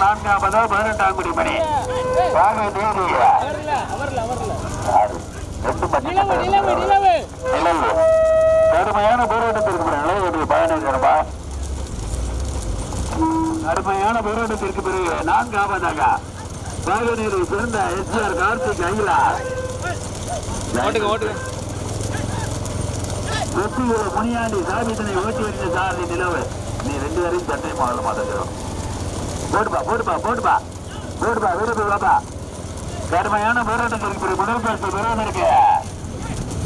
நான்காவதோ பதினெட்டாம் குடி மணி. கடுமையான போராட்டத்திற்கு பிறகு ரூபாய் கடுமையான போராட்டத்திற்கு பிறகு நான்காவதாக பாகநீரை சேர்ந்த எஸ்ஆர் கார்த்திக் அகிலா. ஓட்டுங்க ஓட்டுங்க. வெற்றியுற முனியாண்டி சாபித்தனை ஓட்டி வருகிற சாரதி நிலவு. நீ ரெண்டு பேரையும் சட்டை மாடல மாட்டேங்கிறோம் போட்டுப்பா போட்டுப்பா போட்டுப்பா விருது வாப்பா. கடுமையான போராட்டத்திற்கு பிறகு முதல் பரிசு விரோதம் இருக்கு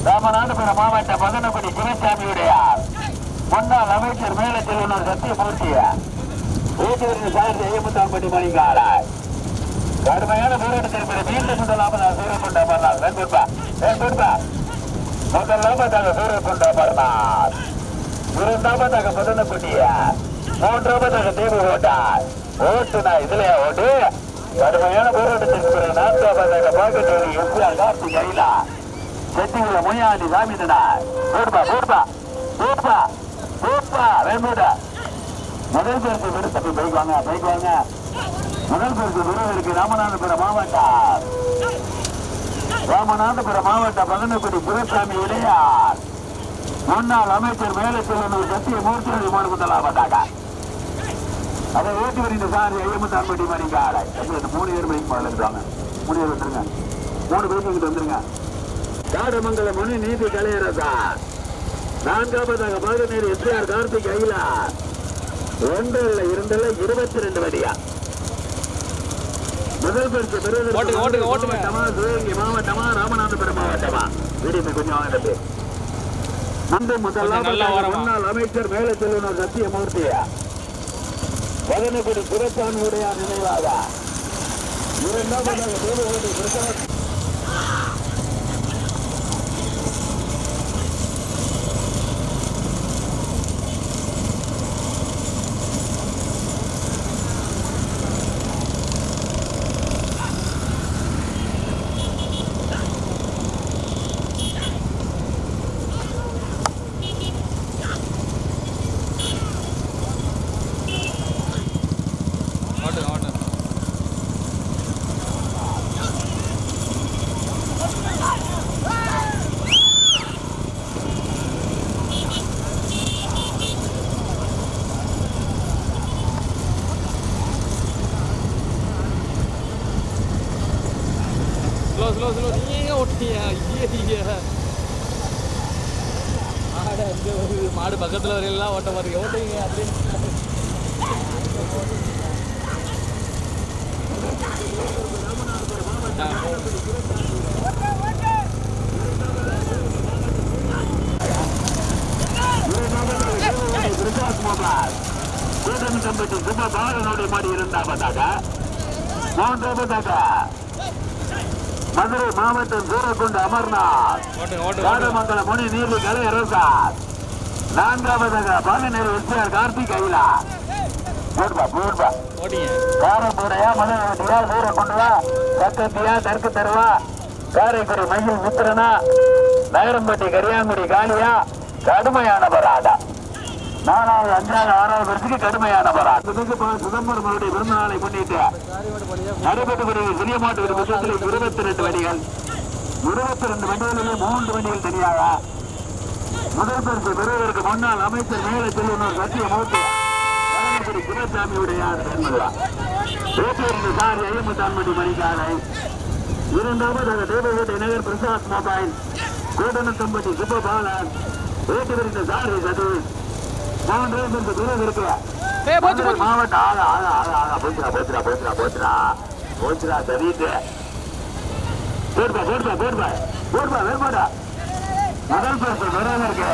ராமநாதபுரம் மாவட்ட மதனகுடி சிவசாமியுடைய முன்னாள் அமைச்சர் மேல செல்வனர் சத்தியமூர்த்திய ஓட்டி வருகிற சாரதி ஐயமுத்தாம்பட்டி மணிக்காலாய் கடுமையான போராட்டத்திற்கு பிறகு மீண்டும் முதலாவதாக சூரக்கொண்ட மறுநாள். வேன் போட்டுப்பா வேன் போட்டுப்பா முதலாவதாக சூரக்கொண்ட மறுநாள். இரண்டாவதாக மதனக்குட்டிய மூன்றாவதாக தீவு ஓட்டார் ஓட்டுனா இதுல ஓட்டு கடுமையான போராட்டத்திற்கு பிறகு நான்காவதாக பாக்கத்தோடு எஸ்ஆர் கார்த்தி கைலா செட்டிகுல முயாண்டி சாமிட்டா போடுப்பா போடுப்பா போடுப்பா போடுப்பா வேணுடா முதல் பேருக்கு விரு தப்பி பைக் வாங்க பைக் வாங்க முதல் பேருக்கு விருதுக்கு ராமநாதபுரம் மாவட்டம். ராமநாதபுரம் மாவட்ட பதனக்குடி புரசாமி இளையார். முன்னாள் அமைச்சர் மேலே மேலச்செல்வனூர் சத்தியமூர்த்தி விமான முதலாவதாக. அதை ஓட்டி வருகின்ற சார் ஐயமுத்தாம்பட்டி மணிக்கார இந்த மூணு பேர் பைக் பழகுறாங்க மூணு பேர் வந்துருங்க. மூணு பைக் இங்கிட்டு வந்துருங்க. காடமங்கலம் முனி நீதி கலையரசா. நான்காவதாக பாகநேரி எஸ்ஆர் கார்த்திக் அகிலா. ஒன்றில் இரண்டில் இருபத்தி ரெண்டு வடியா முதல் பரிசு ஓட்டுங்க. மாவட்டமா சிவகங்கை மாவட்டமா ராமநாதபுரம் மாவட்டமா? வீடியோ கொஞ்சம் நல்லா முதலாவதாக ஓரமா. முன்னாள் அமைச்சர் மேல செல்வனர் சத்தியமூர்த்தியா? பதனகுடி சிவசாமி உடையார் நினைவாக இரண்டாவதாக தேவகோடி பிரசாத் ஓட்டுங்க ஓட்டுங்க ஸ்லோ ஸ்லோ ஸ்லோ நீங்க எங்க ஐயே ஐயா மாடு அங்கே வருது மாடு பக்கத்தில் வரையெல்லாம் ஓட்ட பாருங்க ஓட்டுங்க அப்படின்னு கூட்டணி சுப பாலனுடைய மாடி மூன்றாவதாக மதுரை மாவட்டம் சூரக்குண்டு அமர்நாத். காடமங்கலம் முனி நீர்லி கலை அரசார் நான்காவதாக பாலநேரு எஸ்ஆர் கார்த்திக் அகிலா காரப்பூரையா மதுரையா சூரக்குண்டுவா சக்கத்தியா தர்க்கு தருவா காரைக்குடி மயில் மித்திரனா நகரம்பட்டி கரியாங்குடி காளியா கடுமையான பராடா நாலாவது அஞ்சாவது ஆறாவது வருஷத்துக்கு கடுமையான சிதம்பரம் அவருடைய பிறந்த நாளை முன்னிட்டு நடைபெற்று வருகிற சிறிய மாட்டு ஒரு இருபத்தி ரெண்டு வண்டிகள். இருபத்தி ரெண்டு வண்டிகளிலே மூன்று வண்டிகள் தனியாக முதல் பரிசு பெறுவதற்கு முன்னாள் அமைச்சர் மேல செல்வனர் சத்தியமூர்த்தி வழங்கப்படி குலசாமியுடைய வேட்டூரின் சார் ஐயமுத்தான்பட்டி மணிக்காலை. இரண்டாவதாக தேவகோட்டை நகர் பிரசாத் மொபைல் கோட்டனத்தம்பட்டி சுப்பபாலன் வேட்டூரின் சாரி சதீஷ். மூன்றாவது இந்த தூரம் இருக்கு ஏய், போச்சு, போச்சு. மாவட்ட ஆளா ஆளா ஆளா ஆளா. போச்சுரா போச்சுரா போச்சுரா போச்சுரா போச்சுரா சரிட்டு போடுப்பா போடுப்பா போடுப்பா போடுப்பா வேறுபாடா முதல் பரிசு விரைவில் இருக்கு.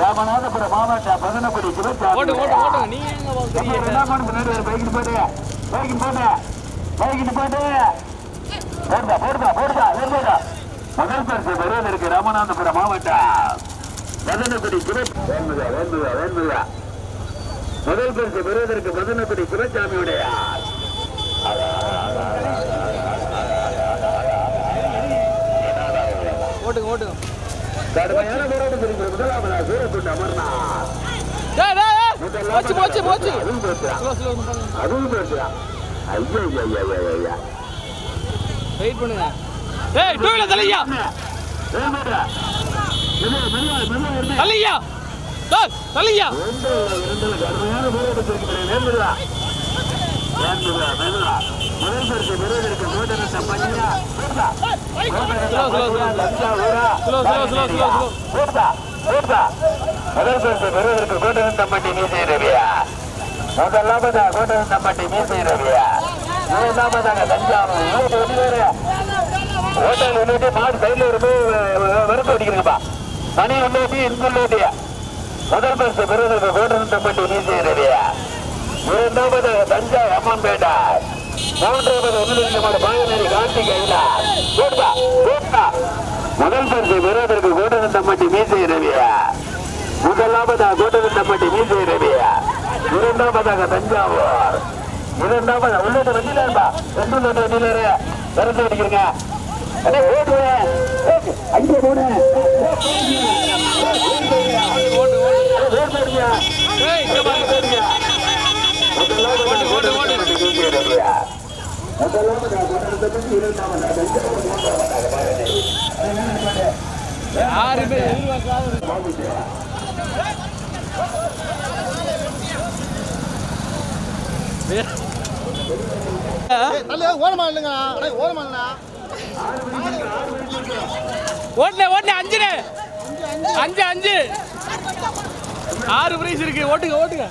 ராமநாதபுரம் மாவட்ட பதனக்குடி சிவசாமி ஓட்டுங்க ஓட்டுங்க ஓட்டுங்க நீங்க எங்க தம்பி, போகிறீங்க என்ன பண்ணு பின்னாடி ஒரு பைக்கிட்டு போட்டு. பைக்கிட்டு போட்டு. பைக்கிட்டு போட்டு. போடுதா போடுதா போடுதா வேறுபாடா முதல் பரிசு இருக்கு ராமநாதபுரம் மாவட்டம். மதனக்குடி வேண்முதா வேண்முதா வேண்முதா முதல் பரிசு பெறுவதற்கு மதனக்குடி சிவசாமியுடைய ஓட்டுங்க ஓட்டுங்க. கடுமையான போராட்டத்திற்கு முதலாவதாக சூரக்குண்டு அமர்நாத். டேய் டேய் டேய். போச்சு போச்சு போச்சு. அதுவும் ஸ்லோ அதுவும் போச்சுடா ஐயோ ஐயோ ஐயோ ஐயோ ஐயா வெயிட் பண்ணுங்க. ஏய் டூ வீலர் தலையா? தள்ளியா? சார் தலையா முதலாவதா கோட்டை தம்பட்டி மீசை ரவியா இரண்டாவதாக தஞ்சாவூர் ஹோட்டல் உள்ளிட்டு மாடு கையில் இருந்து வெறுப்பு அடிக்கிறீங்கப்பா அணி உள்ளது இன்குள்ளூட்டியா முதல் பரிசு பெறுவதற்கு கோட்டரந்தப்பட்டி நீசி ரவியா இரண்டாவதாக தஞ்சை அம்மன்பேட்டை மூன்றாவது உள்ளிட்ட மாடு பாயநேரி காந்தி கைலா போட்டா போட்டா முதல் பரிசு பெறுவதற்கு கோட்டரந்தப்பட்டி மீசை ரவியா முதலாவதாக கோட்டரந்தப்பட்டி மீசை ரவியா இரண்டாவதாக தஞ்சாவூர். இரண்டாவது உள்ளது வண்டியில இருப்பா ரெண்டு உள்ளிட்ட வண்டியில விரட்டு அடிக்கிறீங்க ஓடுவேன் அங்கே போனேன் ஓடு ஓடு ஏய் இங்க யாருமே ஓரமா இல்லைங்க ஓரமா இல்லைண்ணா ஓட்டுனே ஓட்டு அஞ்சுனே. அஞ்சு அஞ்சு. ஆறு பிரைஸ் இருக்கு. ஓட்டுங்க ஓட்டுங்க.